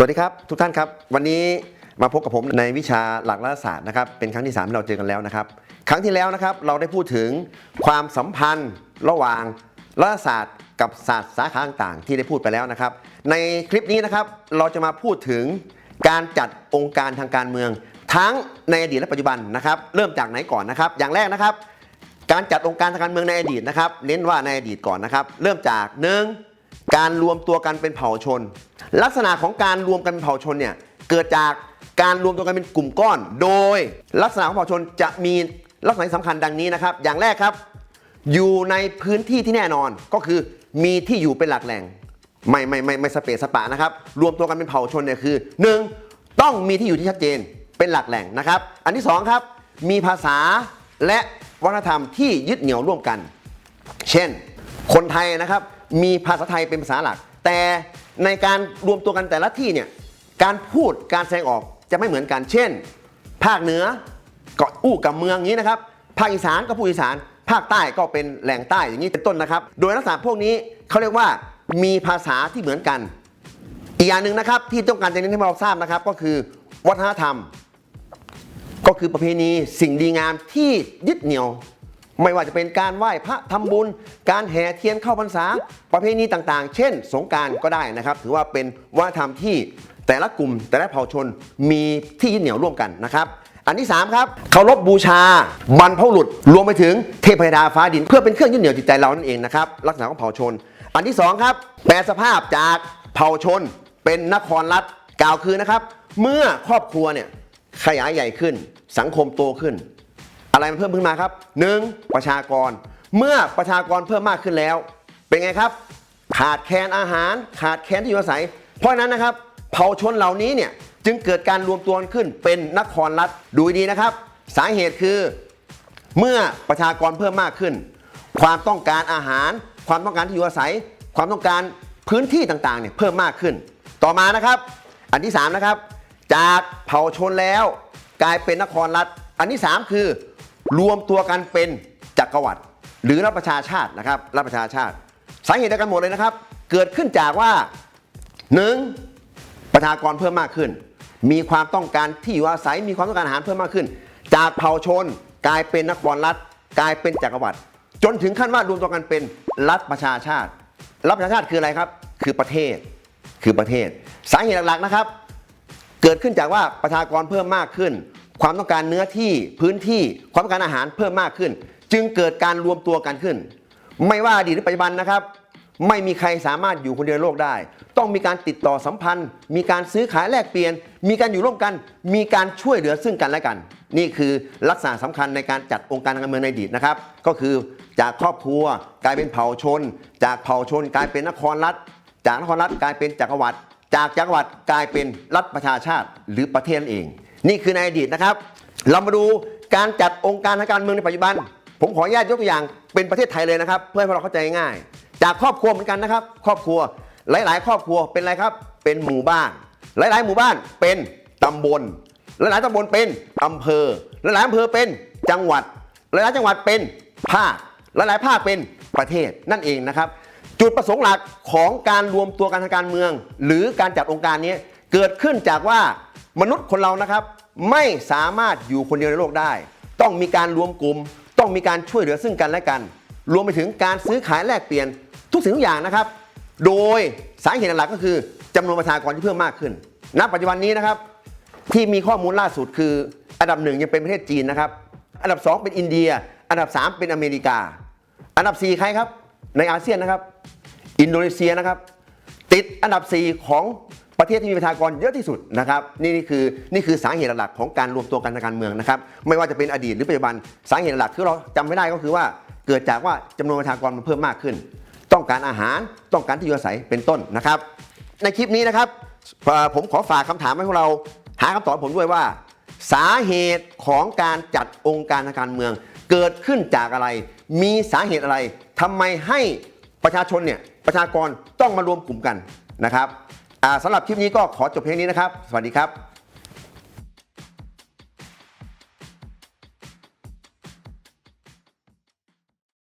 สวัสดีครับ ทุกท่านครับ วันนี้มาพบกับผมในวิชาหลักรัฐศาสตร์นะครับเป็นครั้งที่3ที่เราเจอกันแล้วนะครับ ครั้งที่แล้วนะครับเราได้พูดถึงความสัมพันธ์ระหว่างรัฐศาสตร์กับศาสตร์สาขาต่างๆ ที่ได้พูดไปแล้วนะครับ ในคลิปนี้นะครับเราจะมาพูดถึงการจัดองค์การทางการเมือง ทั้งในอดีตและปัจจุบันนะครับ เริ่มจากไหนก่อนนะครับ อย่างแรกนะครับ การจัดองค์การทางการเมืองในอดีตนะครับ เน้นว่าในอดีตก่อนนะครับ เริ่มจากหนึ่งการรวมตัวกันเป็นเผ่าชน ลักษณะของการรวมกันเป็นเผ่าชนเนี่ยเกิดจากการรวมตัวกันเป็นกลุ่มก้อน โดยลักษณะของเผ่าชนจะมีลักษณะที่สำคัญดังนี้นะครับ อย่างแรกครับ อยู่ในพื้นที่ที่แน่นอนก็คือมีที่อยู่เป็นหลักแหล่งไม่ไม่ไม่ไม่สเปซสปะนะครับ รวมตัวกันเป็นเผ่าชนเนี่ยคือ 1. ต้องมีที่อยู่ที่ชัดเจนเป็นหลักแหล่งนะครับ อันที่2ครับมีภาษาและวัฒนธรรมที่ยึดเหนี่ยวร่วมกัน เช่น คนไทยนะครับมีภาษาไทยเป็นภาษาหลัก แต่ ในการรวมตัวกันแต่ละที่เนี่ยการพูดการแสดงออกจะไม่เหมือนกันเช่น ภาคเหนือเก็อู้กับเมืองอย่างนี้นะครับภาคอีสานก็พูดอีสาน ภาคใต้ก็เป็นแหล่งใต้อย่างนี้เป็นต้นนะครับ โดยลักษณะพวกนี้เขาเรียกว่ามีภาษาที่เหมือนกัน อีกอย่างหนึ่งนะครับที่ต้องการจะเน้นให้เราทราบนะครับ ก็คือวัฒนธรรม ก็คือประเพณีสิ่งดีงามที่ยึดเหนี่ยว ไม่ว่าจะเป็นการไหว้พระทำบุญ การแห่เทียนเข้าพรรษา ประเพณีต่างๆ เช่น สงการก็ได้นะครับ ถือว่าเป็นวัฒนธรรมที่แต่ละกลุ่มแต่ละเผ่าชนมีที่ยึดเหนี่ยวร่วมกันนะครับ อันที่ 3 ครับเคารพบูชาบรรพบุรุษรวมไปถึงเทพยดาฟ้าดิน เพื่อเป็นเครื่องยึดเหนี่ยวจิตใจเรานั่นเองนะครับลักษณะของเผ่าชน อันที่ 2 ครับ แปลสภาพจากเผ่าชน เป็นนครรัฐกล่าวคือนะครับ เมื่อครอบครัวเนี่ยขยายใหญ่ขึ้น สังคมโตขึ้น อะไรมันเพิ่มขึ้นมาครับ 1. ประชากร เมื่อประชากรเพิ่มมากขึ้นแล้ว เป็นไงครับ ขาดแคลนอาหาร ขาดแคลนที่อยู่อาศัย เพราะนั้นนะครับ เผ่าชนเหล่านี้เนี่ยจึงเกิดการรวมตัวขึ้นเป็นนครรัฐดูดีนะครับ สาเหตุคือ เมื่อประชากรเพิ่มมากขึ้น ความต้องการอาหาร ความต้องการที่อยู่อาศัย ความต้องการพื้นที่ต่างๆเนี่ยเพิ่มมากขึ้น ต่อมานะครับ อันที่3นะครับจากเผ่าชนแล้ว กลายเป็นนครรัฐ อันที่ 3 คือ รวมตัวกันเป็นจักรวรรดิหรือรัฐประชาชาตินะครับรัฐประชาชาติ สาเหตุเดียวกันหมดเลยนะครับ เกิดขึ้นจากว่า 1. ประชากรเพิ่มมากขึ้น มีความต้องการที่อยู่อาศัยมีความต้องการอาหารเพิ่มมากขึ้น จากเผ่าชนกลายเป็นนครรัฐ กลายเป็นจักรวรรดิจนถึงขั้นว่ารวมตัวกันเป็นรัฐประชาชาติ รัฐประชาชาติคืออะไรครับ คือประเทศคือประเทศ สาเหตุหลักๆนะครับ เกิดขึ้นจากว่าประชากรเพิ่มมากขึ้น ความต้องการเนื้อที่พื้นที่ความต้องการอาหารเพิ่มมากขึ้น จึงเกิดการรวมตัวกันขึ้น ไม่ว่าอดีตหรือปัจจุบันนะครับ ไม่มีใครสามารถอยู่คนเดียวในโลกได้ ต้องมีการติดต่อสัมพันธ์ มีการซื้อขายแลกเปลี่ยน มีการอยู่ร่วมกัน มีการช่วยเหลือซึ่งกันและกัน นี่คือลักษณะสำคัญในการจัดองค์การทางการเมืองในอดีตนะครับ ก็คือจากครอบครัวกลายเป็นเผ่าชน จากเผ่าชนกลายเป็นนครรัฐ จากนครรัฐกลายเป็นจักรวรรดิจากจักรวรรดิกลายเป็นรัฐประชาชาติหรือประเทศนั่นเอง นี่คือในอดีตนะครับ เรามาดูการจัดองค์การทางการเมืองในปัจจุบัน ผมขออนุญาตยกตัวอย่างเป็นประเทศไทยเลยนะครับ เพื่อให้พวกเราเข้าใจง่าย จากครอบครัวเหมือนกันนะครับ ครอบครัวหลาย ๆ ครอบครัวเป็นอะไรครับ เป็นหมู่บ้าน หลาย ๆ หมู่บ้านเป็นตำบลหลาย ๆ ตำบลเป็นอำเภอหลาย ๆ อำเภอเป็นจังหวัดหลาย ๆ จังหวัดเป็นภาคหลาย ๆ ภาคเป็นประเทศนั่นเองนะครับ จุดประสงค์หลักของการรวมตัวกันทางการเมือง หรือการจัดองค์การนี้เกิดขึ้นจากว่า มนุษย์คนเรานะครับ ไม่สามารถอยู่คนเดียวในโลกได้ ต้องมีการรวมกลุ่ม ต้องมีการช่วยเหลือซึ่งกันและกัน รวมไปถึงการซื้อขายแลกเปลี่ยนทุกสิ่งทุกอย่างนะครับ โดยสาเหตุหลักก็คือจำนวนประชากรที่เพิ่มมากขึ้น ณ ปัจจุบันนี้นะครับ ที่มีข้อมูลล่าสุดคือ อันดับหนึ่งยังเป็นประเทศจีนนะครับ อันดับสองเป็นอินเดีย อันดับสามเป็นอเมริกา อันดับสี่ใครครับ ในอาเซียนนะครับ อินโดนีเซียนะครับ ติดอันดับ 4 ของ ประเทศที่มีประชากรเยอะที่สุดนะครับนี่นี่คือนี่คือสาเหตุหลักของการรวมตัวกันทางการเมืองนะครับไม่ว่าจะเป็นอดีตหรือปัจจุบันสาเหตุหลักที่เราจำไม่ได้ก็คือว่า เกิดจากว่าจำนวนประชากรมันเพิ่มมากขึ้น ต้องการอาหารต้องการที่อยู่อาศัยเป็นต้นนะครับ ในคลิปนี้นะครับผมขอฝากคำถามให้พวกเราหาคำตอบผมด้วยว่า สาเหตุของการจัดองค์การทางการเมือง เกิดขึ้นจากอะไร มีสาเหตุอะไรทำไมให้ประชาชนเนี่ยประชากรต้องมารวมกลุ่มกันนะครับ สำหรับคลิปนี้ก็ขอจบเพียงนี้นะครับ สวัสดีครับ